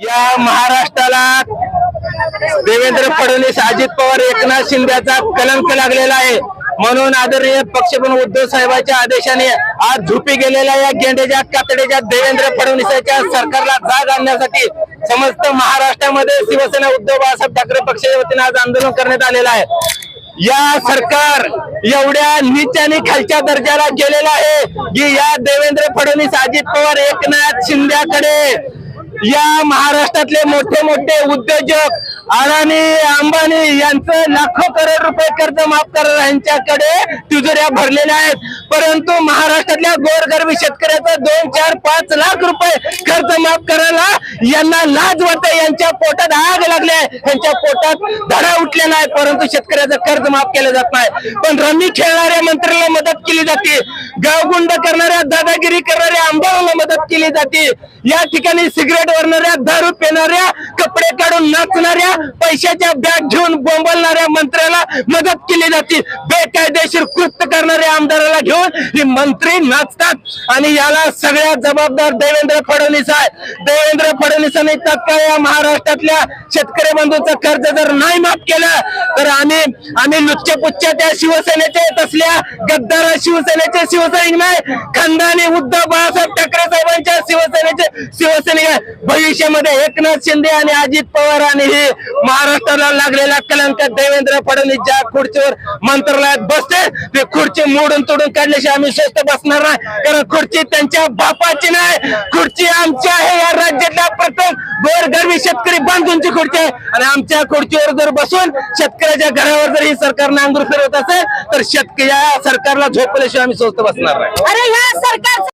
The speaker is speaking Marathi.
या महाराष्ट्राला देवेंद्र फडणवीस अजित पवार एकनाथ शिंदेचा कलंक लागलेला आहे. म्हणून आदरणीय पक्षप्रमुख उद्धव साहेबांच्या आदेशाने आज झोपी गेलेल्या या गेंडेच्या कातडीच्या देवेंद्र फडणवीसांच्या सरकारला जाग आणण्यासाठी समस्त महाराष्ट्रामध्ये शिवसेना उद्धव बाळासाहेब ठाकरे पक्षाच्या वतीने आज आंदोलन करण्यात आलेलं आहे. या सरकार एवढ्या नीच आणि खालच्या दर्जाला गेलेला आहे की या देवेंद्र फडणवीस अजित पवार एकनाथ शिंद्याकडे या महाराष्ट्रातले मोठे मोठे उद्योजक अडाणी अंबानी यांचं लाखो करोड रुपये कर्ज माफ करणार यांच्याकडे तिजोऱ्या भरलेल्या आहेत. परंतु महाराष्ट्रातल्या गोरगरबी शेतकऱ्याचं दोन चार पाच लाख रुपये कर्ज माफ करायला यांना लाज वाटते. यांच्या पोटात आग लागली आहे. यांच्या पोटात धडा उठलेला आहे. परंतु शेतकऱ्याचं कर्ज माफ केलं जात नाही. पण रमी खेळणाऱ्या मंत्र्याला मदत केली जाते. गावगुंड करणाऱ्या दादागिरी करणाऱ्या आंबाला मदत केली जाते. या ठिकाणी सिगरेट वरणाऱ्या दारू पिणाऱ्या कपडे काढून वाचणाऱ्या पैशाच्या बॅग घेऊन बोंबलणाऱ्या मंत्र्याला मदत केली जाते. बेकायदेशीर कृत्य करणाऱ्या आमदाराला घेऊन हे मंत्री नाचतात. आणि याला सगळ्यात जबाबदार देवेंद्र फडणवीस आहे. देवेंद्र फडणवीसांनी तत्काळ या महाराष्ट्रातल्या शेतकरी बंधूंचं कर्ज जर नाही माफ केलं तर आम्ही आम्ही लुच्चपुच्च्या त्या शिवसेनेचे तसल्या गद्दार शिवसेनेचे शिवसैनिक नाही. खंदानी उद्धव बाळासाहेब ठाकरे साहेबांच्या शिवसेने भविष्यामध्ये एकनाथ शिंदे आणि अजित पवार आणि हे महाराष्ट्राला लागलेला कलंक देवेंद्र फडणवीस ज्या खुर्चीवर मंत्रालयात बसते ते खुर्ची मोडून तोडून काढल्याशिवाय आम्ही स्वस्त बसणार नाही. कारण खुर्ची त्यांच्या बापाची नाही. खुर्ची आमची आहे या राज्यातल्या प्रत्येक गोरगरबी शेतकरी बांधूंची खुर्ची आहे. आणि आमच्या खुर्चीवर जर बसून शेतकऱ्याच्या घरावर जर ही सरकार नांगरू फिरवत असेल तर शेतकरी या सरकारला झोपल्याशिवाय आम्ही स्वस्त बसणार नाही. अरे या सरकार